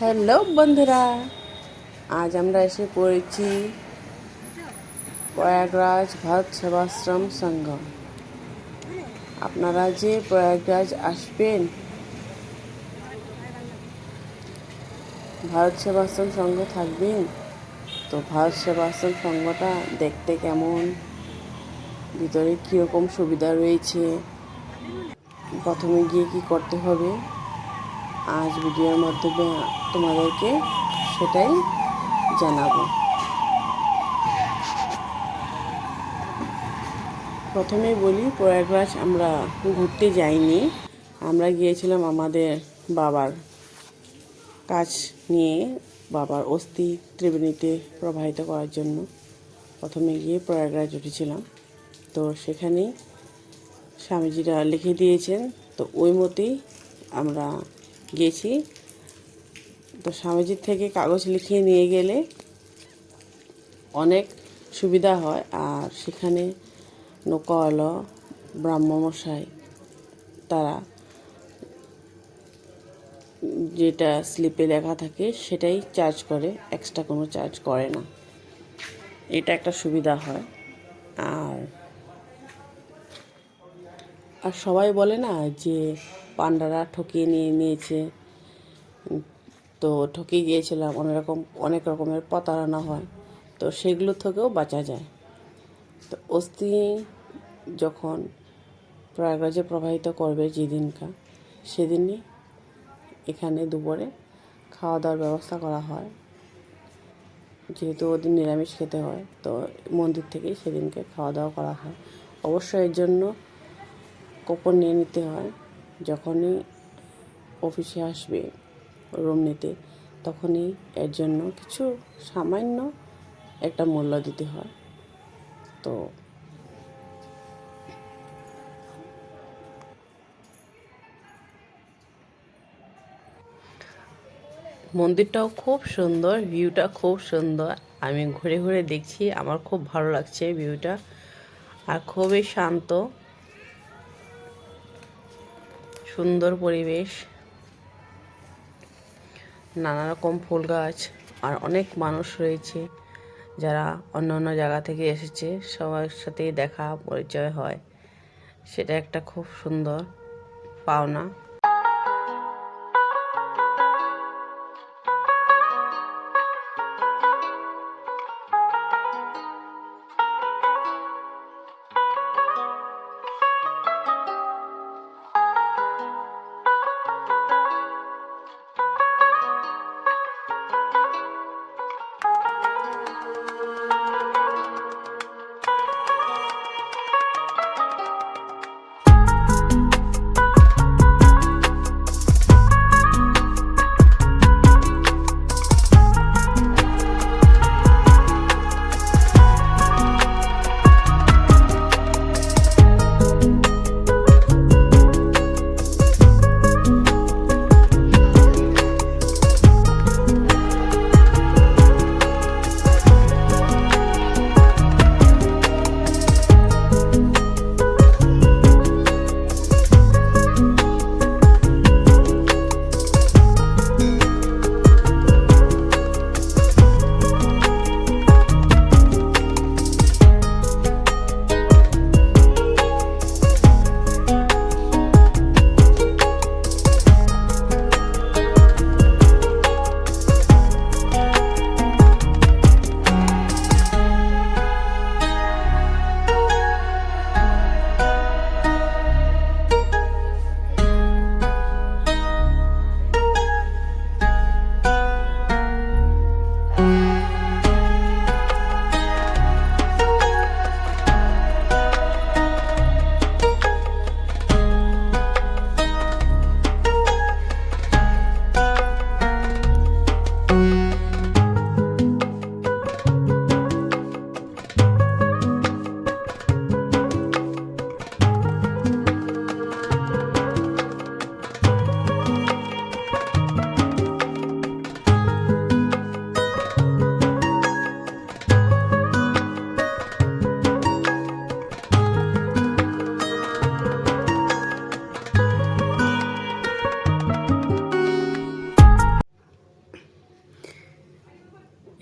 Hello বন্ধুরা, আজ আমরা এসে পড়েছি প্রয়াগরাজ ভারত সেবাশ্রম সংঘ। আপনারা যে প্রয়াগরাজ আসবেন, ভারত সেবাশ্রম সংঘ থাকবেন, তো ভারত সেবাশ্রম সংঘটা দেখতে কেমন? ভিতরে কীরকম সুবিধা রয়েছে? প্রথমে গিয়ে কি করতে হবে? আজ ভিডিওর মাধ্যমে তোমাদেরকে সেটাই জানাব। প্রথমে বলি, প্রয়াগরাজ আমরা ঘুরতে যাইনি। আমরা গিয়েছিলাম আমাদের বাবার কাজ নিয়ে, বাবার অস্থি ত্রিবেণীতে প্রবাহিত করার জন্য। প্রথমে গিয়ে প্রয়াগরাজ উঠেছিলাম। তো সেখানেই স্বামীজিরা লিখে দিয়েছেন, তো ওই মতেই আমরা গেছি। তো স্বামীজির থেকে কাগজ লিখিয়ে নিয়ে গেলে অনেক সুবিধা হয়। আর সেখানে নৌকাওয়াল ব্রাহ্মমশাই, তারা যেটা স্লিপে লেখা থাকে সেটাই চার্জ করে, এক্সট্রা কোনো চার্জ করে না। এটা একটা সুবিধা হয়। আর আর সবাই বলে না যে পান্ডারা ঠকিয়ে নিয়ে নিয়েছে। তো ঠকিয়ে গিয়েছিলাম অনেক রকম অনেক রকমের প্রতারণা হয়। তো সেগুলো থেকেও বাঁচা যায়। তো অস্থি যখন প্রয়াগরাজে প্রবাহিত করবে যেদিনকা, সেদিনই এখানে দুপুরে খাওয়া দাওয়ার ব্যবস্থা করা হয়। যেহেতু ওদিন নিরামিষ খেতে হয়, তো মন্দির থেকেই সেদিনকে খাওয়া দাওয়া করা হয়। অবশ্যই এর জন্য কুপন নিয়ে নিতে হয়। যখনই অফিসে আসবে রুম নিতে, তখনই এর জন্য কিছু সামান্য একটা মূল্য দিতে হয়। তো মন্দিরটাও খুব সুন্দর ভিউটা খুব সুন্দর। আমি ঘুরে ঘুরে দেখছি, আমার খুব ভালো লাগছে ভিউটা আর খুবই শান্ত। সুন্দর পরিবেশ নানা রকম ফুল গাছ, আর অনেক মানুষ রয়েছে যারা অন্য অন্য জায়গা থেকে এসেছে। সবার সাথেই দেখা, পরিচয় হয়। সেটা একটা খুব সুন্দর পাওনা।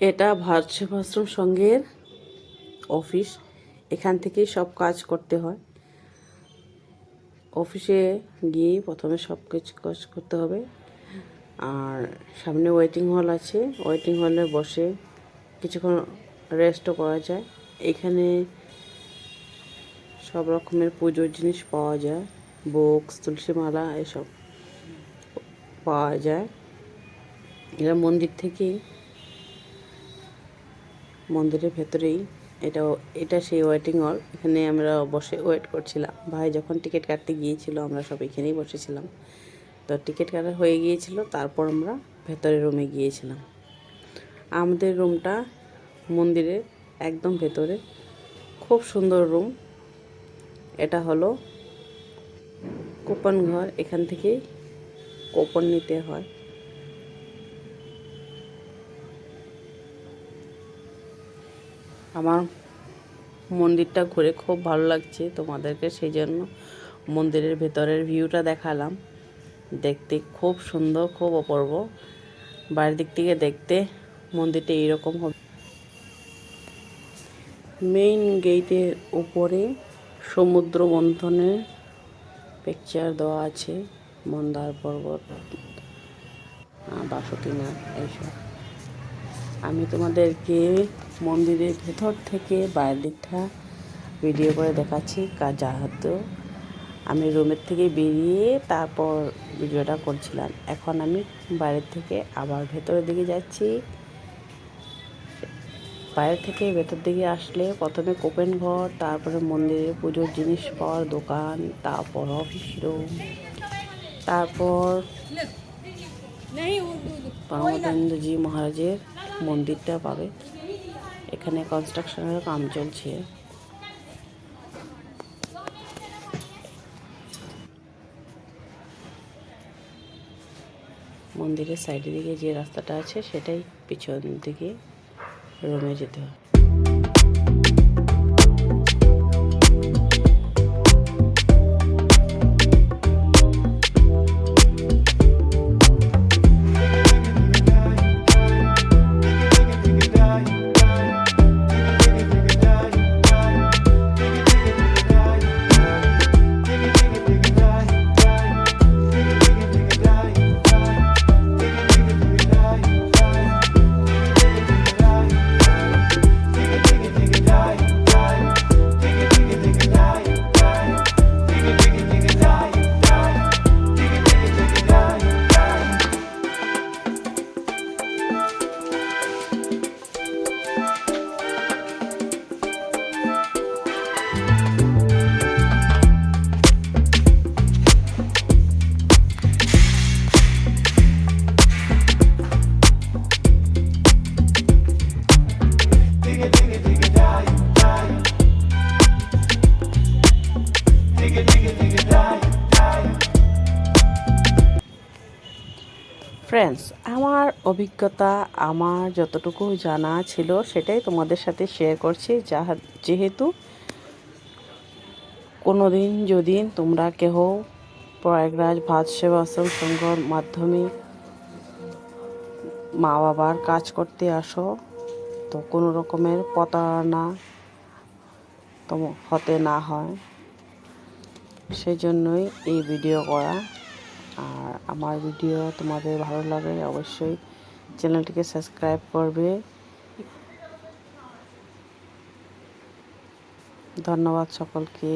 এটা ভারত সেবাশ্রম সংঘের অফিস। এখান থেকেই সব কাজ করতে হয়। অফিসে গিয়ে প্রথমে সব কিছু কাজ করতে হবে। আর সামনে ওয়েটিং হল আছে। ওয়েটিং হলে বসে কিছুক্ষণ রেস্টও করা যায়। এখানে সব রকমের পুজোর জিনিস পাওয়া যায়। বুকস তুলসী মালা এসব পাওয়া যায়। এরা মন্দির থেকেই মন্দিরের ভেতরেই। এটা এটা সেই ওয়েটিং হল এখানে আমরা বসে ওয়েট করছিলাম। ভাই যখন টিকিট কাটতে গিয়েছিল, আমরা সব এখানেই বসেছিলাম। তো টিকিট কাটা হয়ে গিয়েছিল, তারপর আমরা ভেতরের রুমে গিয়েছিলাম। আমাদের রুমটা মন্দিরের একদম ভেতরে। খুব সুন্দর রুম এটা হলো কুপন ঘর, এখান থেকেই কুপন নিতে হয়। আমার মন্দিরটা ঘুরে খুব ভালো লাগছে তোমাদেরকে সেই জন্য মন্দিরের ভেতরের ভিউটা দেখালাম। দেখতে খুব সুন্দর, খুব অপূর্ব। বাইরের দিক থেকে দেখতে মন্দিরটা এইরকম হবে। মেইন গেটের উপরে সমুদ্র মন্থনের পিকচার দেওয়া আছে, মন্দার পর্বত বাসুকিনাথ, এইসব। আমি তোমাদেরকে মন্দিরের ভেতর থেকে বাইরের দিকটা ভিডিও করে দেখাচ্ছি কাজ যেহেতু। আমি রুমের থেকে বেরিয়ে তারপর ভিডিওটা করছিলাম। এখন আমি বাইরের থেকে আবার ভেতরের দিকে যাচ্ছি। বাইরে থেকে ভেতর দিকে আসলে প্রথমে কোপেন ঘর তারপরে মন্দিরে পুজোর জিনিস পাওয়ার দোকান তারপর অফিস রুম তারপর পরমানন্দজি মহারাজের মন্দিরটা পাবে। এখানে কনস্ট্রাকশনের কাম চলছে। মন্দিরের সাইডের দিকে যে রাস্তাটা আছে, সেটাই পিছন দিকে রুমে যেতে হয় ফ্রেন্ডস আমার অভিজ্ঞতা, আমার যতটুকু জানা ছিল সেটাই তোমাদের সাথে শেয়ার করছি। যাহা যেহেতু কোনো দিন যদি তোমরা কেহ প্রয়াগরাজ ভাত সেবাশ্রম সংঘর মাধ্যমে মা বাবার কাজ করতে আসো, তো কোনো রকমের প্রতারণা হতে না হয়। সেজন্যই এই ভিডিও করা। আর আমার ভিডিও তোমাদের ভালো লাগে অবশ্যই চ্যানেলটিকে সাবস্ক্রাইব করবে। ধন্যবাদ সকলকে।